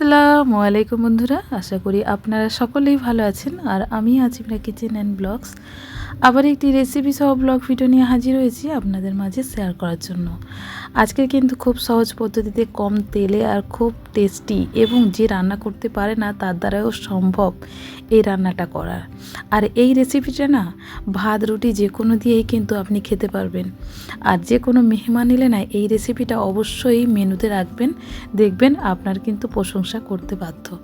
আসসালামু আলাইকুম বন্ধুরা, আশা করি আপনারা সকলেই ভালো আছেন আর আমি আছি আপনার কিচেন অ্যান্ড ব্লগস আবার একটি রেসিপি সহ ব্লগ ভিডিও নিয়ে হাজির হয়েছি আপনাদের মাঝে শেয়ার করার জন্য। আজকে কিন্তু খুব সহজ পদ্ধতিতে কম তেলে আর খুব টেস্টি এবং যে রান্না করতে পারে না তার দ্বারাও সম্ভব এই রান্নাটা করার। আর এই রেসিপিটা না, ভাত, রুটি যে কোনো দিয়েই কিন্তু আপনি খেতে পারবেন। আর যে কোনো মেহমান এলে না, এই রেসিপিটা অবশ্যই মেনুতে রাখবেন, দেখবেন আপনার কিন্তু প্রশংসা করতে বাধ্য।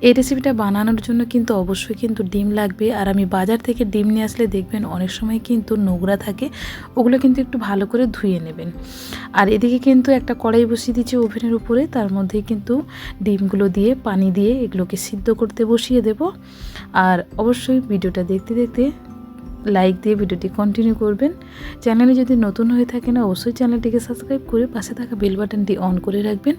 এই রেসিপিটা বানানোর জন্য কিন্তু অবশ্যই কিন্তু ডিম লাগবে, আর আমি বাজার থেকে ডিম নিয়ে আসলে দেখবেন অনেক সময় কিন্তু নোংরা থাকে, ওগুলো কিন্তু একটু ভালো করে ধুয়ে নেবেন। আর এদিকে কিন্তু একটা কড়াই বসিয়ে দিচ্ছি ওভেনের উপরে, তার মধ্যে কিন্তু ডিমগুলো দিয়ে, পানি দিয়ে এগুলোকে সিদ্ধ করতে বসিয়ে দেব। আর অবশ্যই ভিডিওটা দেখতে দেখতে লাইক দিয়ে ভিডিওটি কন্টিনিউ করবেন। চ্যানেলে যদি নতুন হয়ে থাকেন, অবশ্যই চ্যানেলটিকে সাবস্ক্রাইব করে পাশে থাকা বেল বাটনটি অন করে রাখবেন।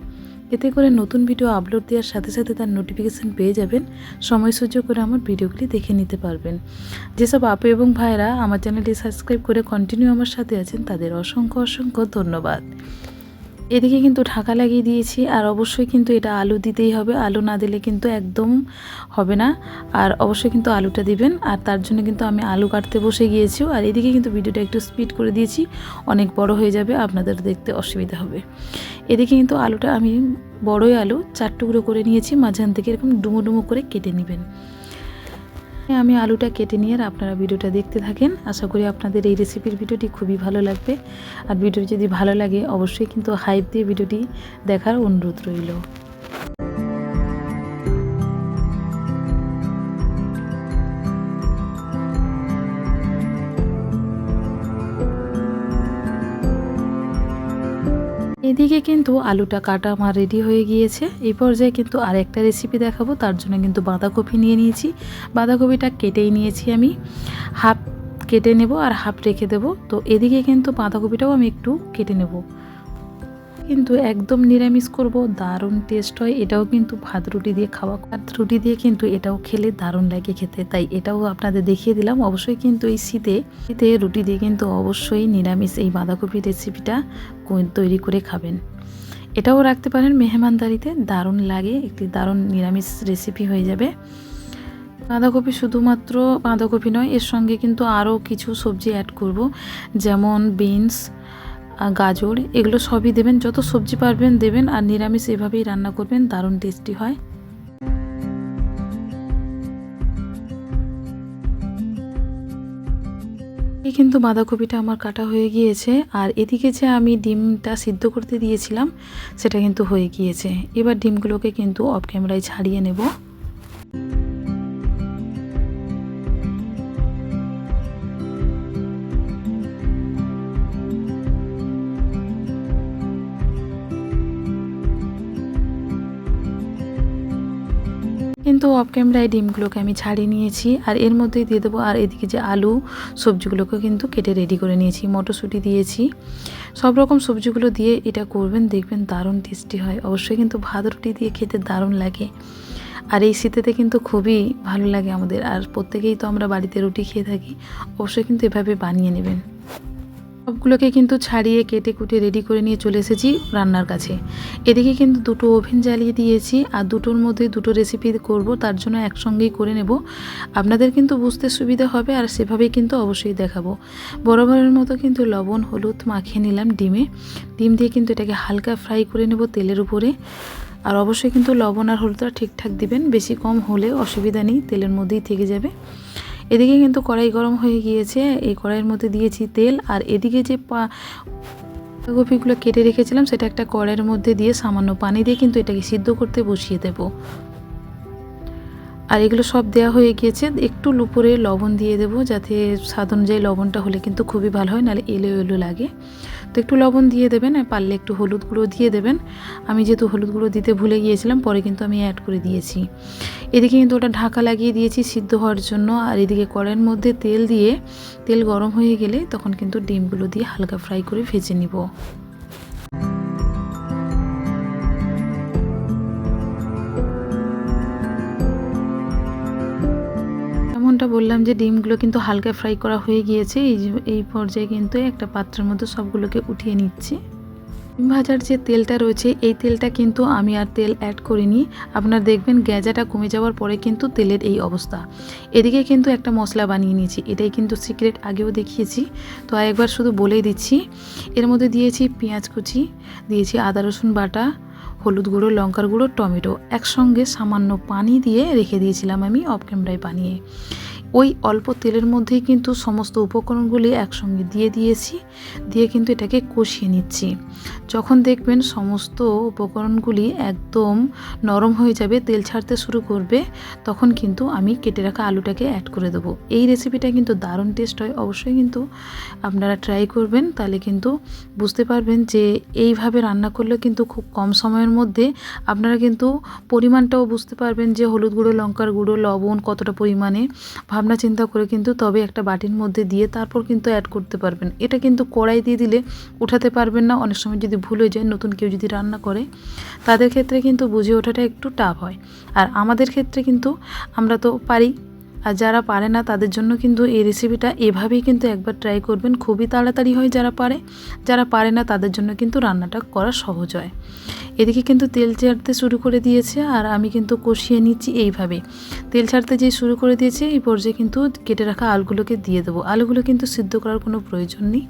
এতে করে নতুন ভিডিও আপলোড দেওয়ার সাথে সাথে তার নোটিফিকেশান পেয়ে যাবেন। সময় সুযোগ করে আমার ভিডিওগুলি দেখে নিতে পারবেন। যেসব আপু এবং ভাইরা আমার চ্যানেলটি সাবস্ক্রাইব করে কন্টিনিউ আমার সাথে আছেন, তাদের অসংখ্য অসংখ্য ধন্যবাদ। এদিকে কিন্তু ঢাকা লাগিয়ে দিয়েছি, আর অবশ্যই কিন্তু এটা আলু দিতেই হবে। আলু না দিলে কিন্তু একদম হবে না। আর অবশ্যই কিন্তু আলুটা দিবেন, আর তার জন্য কিন্তু আমি আলু কাটতে বসে গিয়েছি। আর এদিকে কিন্তু ভিডিওটা একটু স্পিড করে দিয়েছি, অনেক বড় হয়ে যাবে, আপনাদের দেখতে অসুবিধা হবে। এদিকে কিন্তু আলুটা আমি বড়ই আলু, চার টুকরো করে নিয়েছি, মাঝখান থেকে এরকম ডুমো ডুমো করে কেটে নেবেন। আমি আলুটা কেটে নিয়ে আর আপনারা ভিডিওটা দেখতে থাকেন। আশা করি আপনাদের এই রেসিপির ভিডিওটি খুবই ভালো লাগবে। আর ভিডিওটি যদি ভালো লাগে, অবশ্যই কিন্তু হাইপ দিয়ে ভিডিওটি দেখার অনুরোধ রইল। এদিকে কিন্তু আলুটা কাটা আমার রেডি হয়ে গিয়েছে। এই পর্যায়ে কিন্তু আর একটা রেসিপি দেখাবো, তার জন্য কিন্তু বাঁধাকপি নিয়ে নিয়েছি। বাঁধাকপিটা কেটেই নিয়েছি আমি। হাফ কেটে নেব আর হাফ রেখে দেব। তো এদিকে কিন্তু বাঁধাকপিটাও আমি একটু কেটে নেব। কিন্তু একদম নিরামিষ করব, দারুণ টেস্ট হয়। এটাও কিন্তু ভাত রুটি দিয়ে খাওয়া। ভাত রুটি দিয়ে কিন্তু এটাও খেলে দারুণ লাগে খেতে। তাই এটাও আপনাদের দেখিয়ে দিলাম। অবশ্যই কিন্তু এই শীতে শীতে রুটি দিয়ে কিন্তু অবশ্যই নিরামিষ এই বাঁধাকপির রেসিপিটা তৈরি করে খাবেন। এটাও রাখতে পারেন, মেহমানদারিতে দারুণ লাগে, একটি দারুণ নিরামিষ রেসিপি হয়ে যাবে। বাঁধাকপি শুধুমাত্র বাঁধাকপি নয়, এর সঙ্গে কিন্তু আরও কিছু সবজি অ্যাড করব, যেমন বিনস গাজর, এগুলো সবই দেবেন, যত সবজি পারবেন দেবেন, আর নিরামিষ এভাবেই রান্না করবেন, দারুণ টেস্টি হয়। এই কিন্তু বাঁধাকপিটা আমার কাটা হয়ে গিয়েছে, আর এদিকে যে আমি ডিমটা সিদ্ধ করতে দিয়েছিলাম, সেটা কিন্তু হয়ে গিয়েছে। এবার ডিমগুলোকে কিন্তু অফ ক্যামেরায় ছাড়িয়ে নেব। অফ ক্যামেরায় ডিমগুলোকে আমি ছাড়িয়ে নিয়েছি, আর এর মধ্যেই দিয়ে দেবো আর এদিকে যে আলু সবজিগুলোকে কিন্তু কেটে রেডি করে নিয়েছি, মটরশুঁটি দিয়েছি। সব রকম সবজিগুলো দিয়ে এটা করবেন, দেখবেন দারুণ টেস্টি হয়। অবশ্যই কিন্তু ভাত রুটি দিয়ে খেতে দারুণ লাগে। আর এই শীতেতে কিন্তু খুবই ভালো লাগে আমাদের, আর প্রত্যেকেই তো আমরা বাড়িতে রুটি খেয়ে থাকি, অবশ্যই কিন্তু এভাবে বানিয়ে নেবেন। সবগুলোকে কিন্তু ছাড়িয়ে কেটে কুটে রেডি করে নিয়ে চলে এসেছি রান্নার কাছে। এদিকে কিন্তু দুটো ওভেন জ্বালিয়ে দিয়েছি আর দুটোর মধ্যে দুটো রেসিপি করব, তার জন্য একসঙ্গেই করে নেব। আপনাদের কিন্তু বুঝতে সুবিধা হবে আর সেভাবেই কিন্তু অবশ্যই দেখাবো। বরাবরের মতো কিন্তু লবণ, হলুদ মাখিয়ে নিলাম ডিমে। ডিম দিয়ে কিন্তু এটাকে হালকা ফ্রাই করে নেব তেলের উপরে। আর অবশ্যই কিন্তু লবণ আর হলুদটা ঠিকঠাক দিবেন, বেশি কম হলে অসুবিধা নেই, তেলের মধ্যেই থেকে যাবে। এদিকে কিন্তু কড়াই গরম হয়ে গিয়েছে। এই কড়াইয়ের মধ্যে দিয়েছি তেল আর এদিকে যে পা কপিগুলো কেটে রেখেছিলাম, সেটা একটা কড়াইয়ের মধ্যে দিয়ে সামান্য পানি দিয়ে কিন্তু এটাকে সিদ্ধ করতে বসিয়ে দেব। আর এগুলো সব দেওয়া হয়ে গিয়েছে। একটু লুপুরে লবণ দিয়ে দেব, যাতে স্বাদ অনুযায়ী লবণটা হলে কিন্তু খুবই ভালো হয়, নাহলে এলো এলো লাগে। তো একটু লবণ দিয়ে দেবেন, আর পারলে একটু হলুদ গুঁড়ো দিয়ে দেবেন। আমি যেহেতু হলুদ গুঁড়ো দিতে ভুলে গিয়েছিলাম, পরে কিন্তু আমি অ্যাড করে দিয়েছি। এদিকে কিন্তু ওটা ঢাকা লাগিয়ে দিয়েছি সিদ্ধ হওয়ার জন্য, আর এদিকে কড়াইয়ের মধ্যে তেল দিয়ে, তেল গরম হয়ে গেলে তখন কিন্তু ডিমগুলো দিয়ে হালকা ফ্রাই করে ভেজে নিব। যেমনটা বললাম যে ডিমগুলো কিন্তু হালকা ফ্রাই করা হয়ে গিয়েছে, এই এই পর্যায়ে কিন্তু একটা পাত্রের মধ্যে সবগুলোকে উঠিয়ে নিচ্ছি। ডিম ভাজার যে তেলটা রয়েছে, এই তেলটা কিন্তু আমি আর তেল অ্যাড করিনি। আপনারা দেখবেন গ্যাজাটা কমে যাওয়ার পরে কিন্তু তেলের এই অবস্থা। এদিকে কিন্তু একটা মশলা বানিয়ে নিয়েছি, এটাই কিন্তু সিক্রেট আগেও দেখিয়েছি। তো আর একবার শুধু বলেই দিচ্ছি, এর মধ্যে দিয়েছি পেঁয়াজ কুচি, দিয়েছি আদা রসুন বাটা, হলুদ গুঁড়ো, লঙ্কার গুঁড়ো, টমেটো। একসঙ্গে সামান্য পানি দিয়ে রেখে দিয়েছিলাম আমি অফ ক্যামেরায় বানিয়ে। ওই অল্প তেলের মধ্যেই কিন্তু সমস্ত উপকরণগুলি একসঙ্গে দিয়ে দিয়েছি, দিয়ে কিন্তু এটাকে কষিয়ে নিচ্ছি। যখন দেখবেন সমস্ত উপকরণগুলি একদম নরম হয়ে যাবে, তেল ছাড়তে শুরু করবে, তখন কিন্তু আমি কেটে রাখা আলুটাকে অ্যাড করে দেবো। এই রেসিপিটা কিন্তু দারুণ টেস্ট হয়, অবশ্যই কিন্তু আপনারা ট্রাই করবেন, তাহলে কিন্তু বুঝতে পারবেন যে এইভাবে রান্না করলে কিন্তু খুব কম সময়ের মধ্যে আপনারা কিন্তু পরিমাণটাও বুঝতে পারবেন যে হলুদ গুঁড়ো, লঙ্কার গুঁড়ো, লবণ কতটা পরিমাণে। ভাবনা চিন্তা করে কিন্তু তবে একটা বাটির মধ্যে দিয়ে তারপর কিন্তু অ্যাড করতে পারবেন। এটা কিন্তু কড়াই দিয়ে দিলে উঠাতে পারবেন না। অনেক সময় যদি ভুল হয়ে যায়, নতুন কেউ যদি রান্না করে, তাদের ক্ষেত্রে কিন্তু বুঝে ওঠাটা একটু টাফ হয়। আর আমাদের ক্ষেত্রে কিন্তু আমরা তো পারি, আর যারা পারে না, তাদের জন্য কিন্তু এই রেসিপিটা এভাবেই কিন্তু একবার ট্রাই করবেন। খুবই তাড়াতাড়ি হয় যারা পারে। যারা পারে না, তাদের জন্য কিন্তু রান্নাটা করা সহজ হয়। এদিকে কিন্তু তেল ছাড়তে শুরু করে দিয়েছে আর আমি কিন্তু কষিয়ে নিচ্ছি এইভাবে। তেল ছাড়তে যে শুরু করে দিয়েছে, এই পর্যায়ে কিন্তু কেটে রাখা আলুগুলোকে দিয়ে দেবো। আলুগুলো কিন্তু সিদ্ধ করার কোনো প্রয়োজন নেই।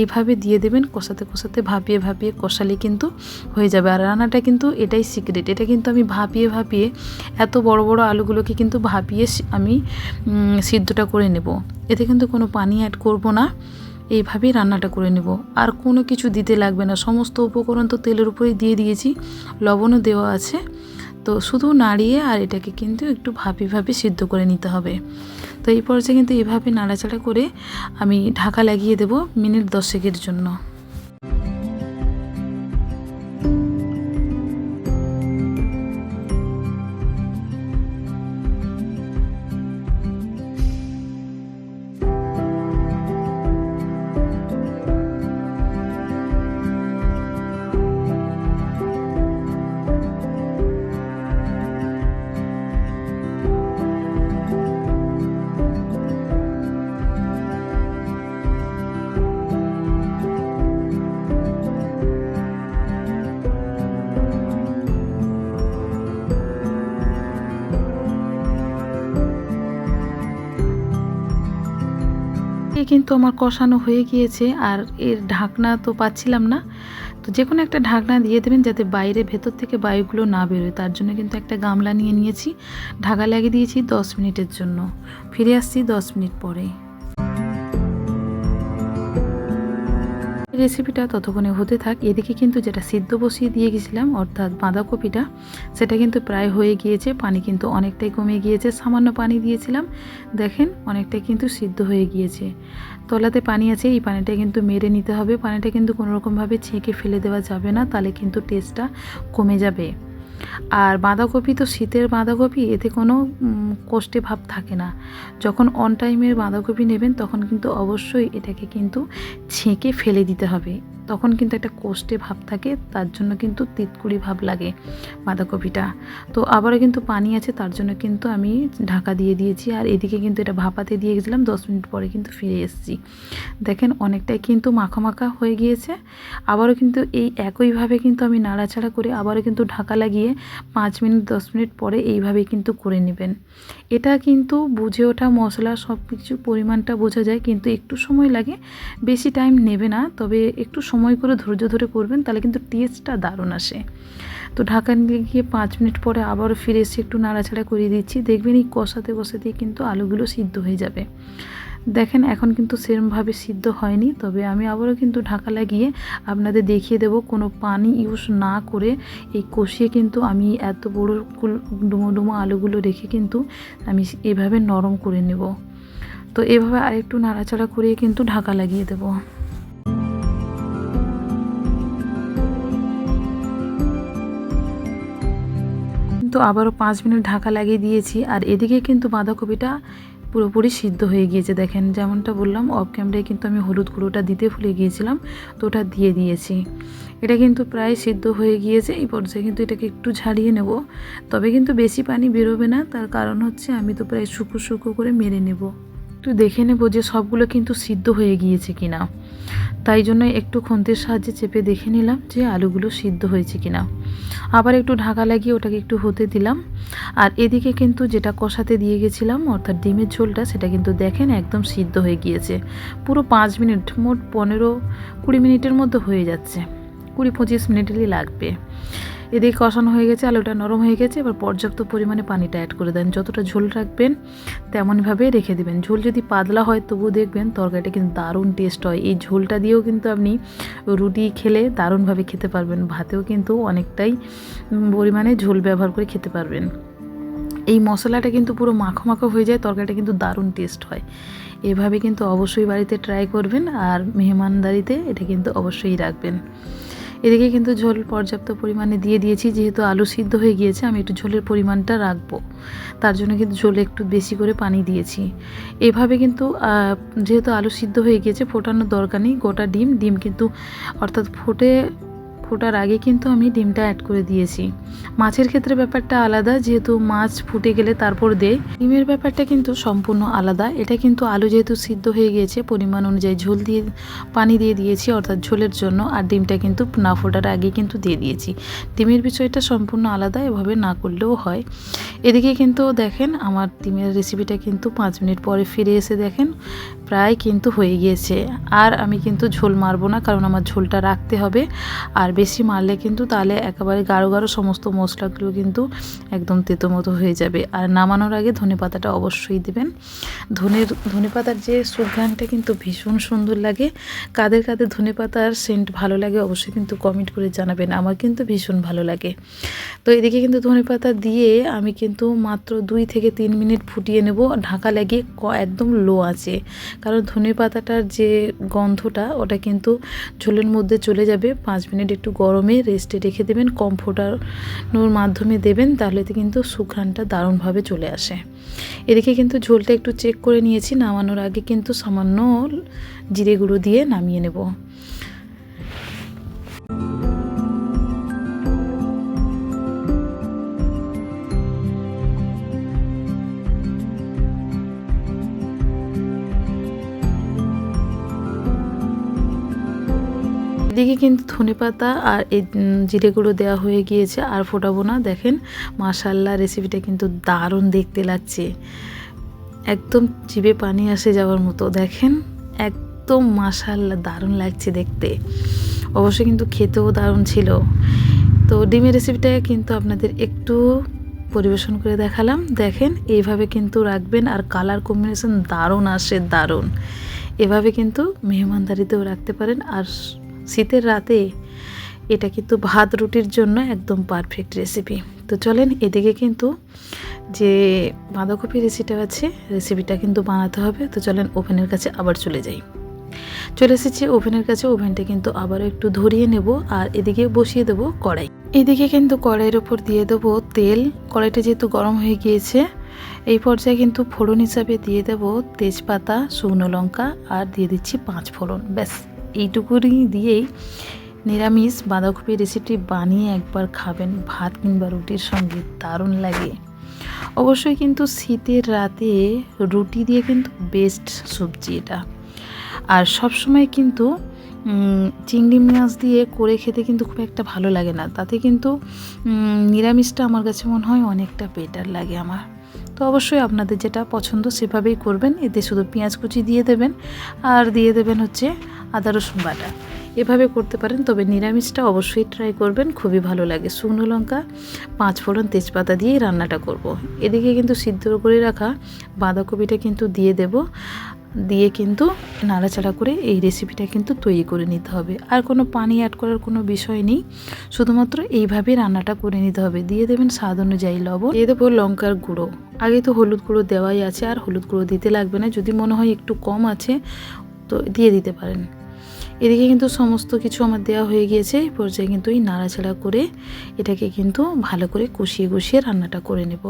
এইভাবে দিয়ে দেবেন, কষাতে কষাতে ভাপিয়ে ভাপিয়ে কষালে কিন্তু হয়ে যাবে। আর রান্নাটা কিন্তু এটাই সিক্রেট এটা কিন্তু আমি ভাপিয়ে ভাপিয়ে এত বড় বড় আলুগুলোকে কিন্তু ভাপিয়ে আমি সিদ্ধটা করে নেব। এতে কিন্তু কোনো পানি অ্যাড করব না। এইভাবেই রান্নাটা করে নেব। আর কোনো কিছু দিতে লাগবে না। সমস্ত উপকরণ তো তেলের উপরেই দিয়ে দিয়েছি। লবণও দেওয়া আছে। তো শুধু নাড়িয়ে আর এটাকে কিন্তু একটু ভাপি ভাপি সিদ্ধ করে নিতে হবে। তো এই পর্যায়ে কিন্তু এভাবে নাড়াচাড়া করে আমি ঢাকা লাগিয়ে দেব মিনিট দশেকের জন্য। এ কিন্তু আমার কষানো হয়ে গিয়েছে আর এর ঢাকনা তো পাচ্ছিলাম না। তো যে কোনো একটা ঢাকনা দিয়ে দেবেন যাতে বাইরে ভেতর থেকে বায়ুগুলো না বেরোয়। তার জন্য কিন্তু একটা গামলা নিয়ে নিয়েছি। ঢাকা লাগিয়ে দিয়েছি দশ মিনিটের জন্য। ফিরে আসছি দশ মিনিট পরে। রেসিপিটা ততক্ষণে হতে থাক। এদিকে কিন্তু যেটা সিদ্ধ বসিয়ে দিয়ে গেছিলাম, অর্থাৎ বাঁধাকপিটা, সেটা কিন্তু প্রায় হয়ে গিয়েছে। পানি কিন্তু অনেকটাই কমে গিয়েছে। সামান্য পানি দিয়েছিলাম। দেখেন, অনেকটাই কিন্তু সিদ্ধ হয়ে গিয়েছে। তলাতে পানি আছে, এই পানিটা কিন্তু মেরে নিতে হবে। পানিটা কিন্তু কোনোরকমভাবে ছেঁকে ফেলে দেওয়া যাবে না, তাহলে কিন্তু টেস্টটা কমে যাবে। আর বাঁধাকপি তো শীতের বাঁধাকপি, এতে কোনো কষ্টে ভাব থাকে না। যখন অন টাইমের বাঁধাকপি নেবেন, তখন কিন্তু অবশ্যই এটাকে কিন্তু ছেঁকে ফেলে দিতে হবে। তখন কিন্তু একটা কোষ্ঠে ভাব থাকে, তার জন্য কিন্তু তিতকুড়ি ভাব লাগে বাঁধাকপিটা। তো আবারও কিন্তু পানি আছে, তার জন্য কিন্তু আমি ঢাকা দিয়ে দিয়েছি। আর এদিকে কিন্তু এটা ভাপাতে দিয়ে গেছিলাম, দশ মিনিট পরে কিন্তু ফিরে এসেছি। দেখেন অনেকটাই কিন্তু মাখা মাখা হয়ে গিয়েছে। আবারও কিন্তু এই একইভাবে কিন্তু আমি নাড়াচাড়া করে আবারও কিন্তু ঢাকা লাগিয়ে পাঁচ মিনিট, দশ মিনিট পরে এইভাবেই কিন্তু করে নেবেন। এটা কিন্তু বুঝে ওঠা মশলা সব কিছু পরিমাণটা বোঝা যায়, কিন্তু একটু সময় লাগে, বেশি টাইম নেবে না। তবে একটু সময় করে ধৈর্য ধরে করবেন তাহলে কিন্তু টেস্টটা দারুণ আসে। তো ঢাকা নিয়ে গিয়ে পাঁচ মিনিট পরে আবারও ফিরে এসে একটু নাড়াচাড়া করিয়ে দিচ্ছি, দেখবেন এই কষাতে কষাতেই কিন্তু আলুগুলো সিদ্ধ হয়ে যাবে। দেখেন, এখন কিন্তু সেরমভাবে সিদ্ধ হয়নি, তবে আমি আবারও কিন্তু ঢাকা লাগিয়ে আপনাদের দেখিয়ে দেব, কোনো পানি ইউজ না করে এই কষিয়ে কিন্তু আমি এত বড় ডুমো ডুমো আলুগুলো রেখে কিন্তু আমি এভাবে নরম করে নেব। তো এভাবে আরেকটু নাড়াচাড়া করিয়ে কিন্তু ঢাকা লাগিয়ে দেবো। কিন্তু আবারও পাঁচ মিনিট ঢাকা লাগিয়ে দিয়েছি। আর এদিকে কিন্তু বাঁধাকপিটা পুরোপুরি সিদ্ধ হয়ে গিয়েছে। দেখেন, যেমনটা বললাম অফ ক্যামেরায় কিন্তু আমি হলুদ গুঁড়োটা দিতে ভুলে গিয়েছিলাম, তো ওটা দিয়ে দিয়েছি। এটা কিন্তু প্রায় সিদ্ধ হয়ে গিয়েছে, এই পর্যায়ে কিন্তু এটাকে একটু ঝাড়িয়ে নেব। তবে কিন্তু বেশি পানি বেরোবে না, তার কারণ হচ্ছে আমি তো প্রায় শুকো শুকো করে মেরে নেব। একটু দেখে নেব যে সবগুলো কিন্তু সিদ্ধ হয়ে গিয়েছে কিনা। তাই জন্য একটু খন্তের সাহায্যে চেপে দেখে নিলাম যে আলুগুলো সিদ্ধ হয়েছে কিনা। আবার একটু ঢাকা লাগিয়ে ওটাকে একটু হতে দিলাম। আর এদিকে কিন্তু যেটা কষাতে দিয়ে গেছিলাম, অর্থাৎ ডিমের ঝোলটা, সেটা কিন্তু দেখেন একদম সিদ্ধ হয়ে গিয়েছে। পুরো পাঁচ মিনিট, মোট পনেরো কুড়ি মিনিটের মধ্যে হয়ে যাচ্ছে। কুড়ি পঁচিশ মিনিটেরই লাগবে। এদিকে কষানো হয়ে গেছে, আলুটা নরম হয়ে গেছে, এবার পর্যাপ্ত পরিমাণে পানিটা অ্যাড করে দেন। যতটা ঝোল রাখবেন তেমনভাবে রেখে দেবেন। ঝোল যদি পাতলা হয় তবুও দেখবেন তরকারিটা কিন্তু দারুণ টেস্ট হয়। এই ঝোলটা দিয়েও কিন্তু আপনি রুটি খেলে দারুণভাবে খেতে পারবেন। ভাতেও কিন্তু অনেকটাই পরিমাণে ঝোল ব্যবহার করে খেতে পারবেন। এই মশলাটা কিন্তু পুরো মাখো মাখো হয়ে যায়, তরকারিটা কিন্তু দারুণ টেস্ট হয়। এভাবে কিন্তু অবশ্যই বাড়িতে ট্রাই করবেন আর মেহমানদারিতে এটা কিন্তু অবশ্যই রাখবেন। এদিকে কিন্তু ঝোল পর্যাপ্ত পরিমাণে দিয়ে দিয়েছি, যেহেতু আলু সিদ্ধ হয়ে গিয়েছে, আমি একটু ঝোলের পরিমাণটা রাখব। তার জন্য কিন্তু ঝোলে একটু বেশি করে পানি দিয়েছি। এভাবে কিন্তু যেহেতু আলু সিদ্ধ হয়ে গিয়েছে, ফোটানোর দরকার নেই, গোটা ডিম ডিম কিন্তু অর্থাৎ ফুটে ফোটার আগে কিন্তু আমি ডিমটা অ্যাড করে দিয়েছি। মাছের ক্ষেত্রে ব্যাপারটা আলাদা, যেহেতু মাছ ফুটে গেলে তারপর দেয়। ডিমের ব্যাপারটা কিন্তু সম্পূর্ণ আলাদা। এটা কিন্তু আলু যেহেতু সিদ্ধ হয়ে গিয়েছে, পরিমাণ অনুযায়ী ঝোল দিয়ে, পানি দিয়ে দিয়েছি, অর্থাৎ ঝোলের জন্য। আর ডিমটা কিন্তু না ফোটার আগে কিন্তু দিয়ে দিয়েছি। ডিমের বিষয়টা সম্পূর্ণ আলাদা, এভাবে না করলেও হয়। এদিকে কিন্তু দেখেন, আমার ডিমের রেসিপিটা কিন্তু পাঁচ মিনিট পরে ফিরে এসে দেখেন। প্রায় কিন্তু হয়ে গিয়েছে। আর আমি কিন্তু ঝোল মারবো না, কারণ আমার ঝোলটা রাখতে হবে। আর বেশি মারলে কিন্তু তাহলে একেবারে গাঢ় গাঢ় সমস্ত মশলাগুলো কিন্তু একদম তেতো মতো হয়ে যাবে। আর নামানোর আগে ধনে পাতাটা অবশ্যই দেবেন। ধনের, ধনে পাতার যে সুঘ্রাণটা কিন্তু ভীষণ সুন্দর লাগে। কাদের কাদের ধনে পাতার সেন্ট ভালো লাগে, অবশ্যই কিন্তু কমেন্ট করে জানাবেন। আমার কিন্তু ভীষণ ভালো লাগে। তো এদিকে কিন্তু ধনে পাতা দিয়ে আমি কিন্তু মাত্র দুই থেকে তিন মিনিট ফুটিয়ে নেব। ঢাকা লাগিয়ে একদম লো আছে কারণ ধনে পাতাটার যে গন্ধটা, ওটা কিন্তু ঝোলের মধ্যে চলে যাবে। পাঁচ মিনিট একটু গরমে রেস্টে রেখে দেবেন কম ফোটানোর মাধ্যমে দেবেন, তাহলে কিন্তু সুঘ্রাণটা দারুণভাবে চলে আসে। এদিকে কিন্তু ঝোলটা একটু চেক করে নিয়েছি, নামানোর আগে কিন্তু সামান্য জিরে গুঁড়ো দিয়ে নামিয়ে নেব। এদিকে কিন্তু ধনে পাতা আর এই জিরে গুঁড়ো দেওয়া হয়ে গিয়েছে, আর ফোটাবো না। দেখেন মাশাল্লাহ রেসিপিটা কিন্তু দারুণ দেখতে লাগছে। একদম জিভে পানি আসে যাওয়ার মতো। দেখেন, একদম মাশাল্লাহ দারুণ লাগছে দেখতে। অবশ্যই কিন্তু খেতেও দারুণ ছিল। তো ডিমের রেসিপিটা কিন্তু আপনাদের একটু পরিবেশন করে দেখালাম। দেখেন, এইভাবে কিন্তু রাখবেন আর কালার কম্বিনেশন দারুণ আসে, দারুণ। এভাবে কিন্তু মেহমানদারিতেও রাখতে পারেন। আর শীতের রাতে এটা কিন্তু ভাত রুটির জন্য একদম পারফেক্ট রেসিপি তো চলেন এদিকে কিন্তু যে বাঁধাকপি রেসিপিটা আছে রেসিপিটা কিন্তু বানাতে হবে। তো চলেন ওভেনের কাছে আবার চলে যাই। চলে এসেছি ওভেনের কাছে। ওভেনটা কিন্তু আবার একটু ধরিয়ে নেব আর এদিকে বসিয়ে দেবো কড়াই। এদিকে কিন্তু কড়াইয়ের ওপর দিয়ে দেবো তেল। কড়াইটা যেহেতু গরম হয়ে গিয়েছে, এই পর্যায়ে কিন্তু ফোড়ন হিসাবে দিয়ে দেবো তেজপাতা, শুকনো লঙ্কা আর দিয়ে দিচ্ছি পাঁচ ফোড়ন। ব্যাস। এইটুকুনি দিয়েই নিরামিষ বাঁধাকপি রেসিপি বানিয়ে একবার খাবেন ভাত কিংবা রুটির সঙ্গে দারুণ লাগে। অবশ্যই কিন্তু শীতের রাতে রুটি দিয়ে কিন্তু বেস্ট সবজি এটা। আর সব সময় কিন্তু চিংড়ি মাছ দিয়ে করে খেতে কিন্তু খুব একটা ভালো লাগে না। তাতে কিন্তু নিরামিষটা আমার কাছে মনে হয় অনেকটা বেটার লাগে আমার। তো অবশ্যই আপনাদের যেটা পছন্দ সেভাবেই করবেন। এতে শুধু পেঁয়াজ কুচি দিয়ে দেবেন আর দিয়ে দেবেন হচ্ছে আদা, রসুন বাটা। এভাবে করতে পারেন, তবে নিরামিষটা অবশ্যই ট্রাই করবেন, খুবই ভালো লাগে। শুকনো লঙ্কা, পাঁচ ফোড়ন তেজপাতা দিয়েই রান্নাটা করব। এদিকে কিন্তু সিদ্ধ করে রাখা বাঁধাকপিটা কিন্তু দিয়ে দেব। দিয়ে কিন্তু নাড়াচাড়া করে এই রেসিপিটা কিন্তু তৈরি করে নিতে হবে। আর কোনো পানি অ্যাড করার কোনো বিষয় নেই। শুধুমাত্র এইভাবে রান্নাটা করে নিতে হবে। দিয়ে দেবেন স্বাদ অনুযায়ী লবণ, দিয়ে দেবো লঙ্কার গুঁড়ো। আগে তো হলুদ গুঁড়ো দেওয়াই আছে, আর হলুদ গুঁড়ো দিতে লাগবে না। যদি মনে হয় একটু কম আছে, তো দিয়ে দিতে পারেন। এদিকে কিন্তু সমস্ত কিছু আমার দেওয়া হয়ে গিয়েছে। এই পর্যায়ে কিন্তু এই নাড়াচাড়া করে এটাকে কিন্তু ভালো করে কষিয়ে কষিয়ে রান্নাটা করে নেব।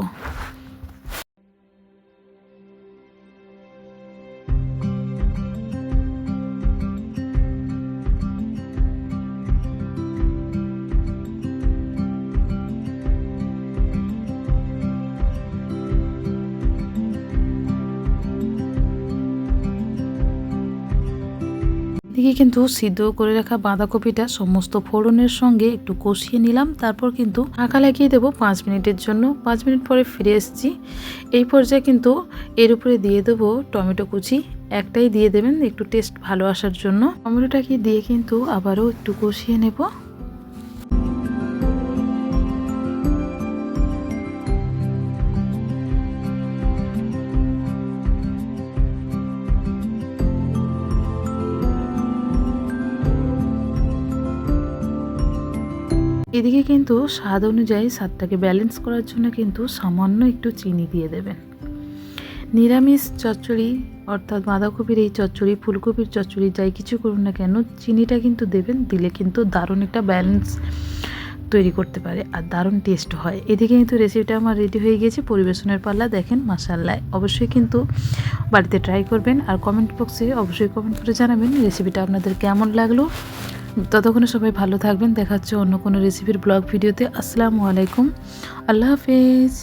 এদিকে কিন্তু সিদ্ধ করে রাখা বাঁধাকপিটা সমস্ত ফোড়নের সঙ্গে একটু কষিয়ে নিলাম। তারপর কিন্তু ঢাকা লাগিয়ে দেবো পাঁচ মিনিটের জন্য। পাঁচ মিনিট পরে ফিরে এসেছি। এই পর্যায়ে কিন্তু এর উপরে দিয়ে দেবো টমেটো কুচি। একটাই দিয়ে দেবেন একটু টেস্ট ভালো আসার জন্য। টমেটোটাকে দিয়ে কিন্তু আবারও একটু কষিয়ে নেব। এদিকে কিন্তু স্বাদ অনুযায়ী স্বাদটাকে ব্যালেন্স করার জন্য কিন্তু সামান্য একটু চিনি দিয়ে দেবেন। নিরামিষ চচ্চড়ি, অর্থাৎ বাঁধাকপির এই চচ্চড়ি, ফুলকপির চচ্চড়ি, যাই কিছু করুন না কেন, চিনিটা কিন্তু দেবেন, দিলে কিন্তু দারুণ একটা ব্যালেন্স তৈরি করতে পারে আর দারুণ টেস্ট হয়। এদিকে কিন্তু রেসিপিটা আমার রেডি হয়ে গিয়েছে, পরিবেশনের পাল্লা দেখেন মাসাল্লায় অবশ্যই কিন্তু বাড়িতে ট্রাই করবেন আর কমেন্ট বক্সে অবশ্যই কমেন্ট করে জানাবেন রেসিপিটা আপনাদের কেমন লাগল। ততক্ষণে সবাই ভালো থাকবেন। দেখাচ্ছে অন্য কোনো রেসিপির ব্লগ ভিডিওতে। আসসালামু আলাইকুম। আল্লাহ হাফেজ।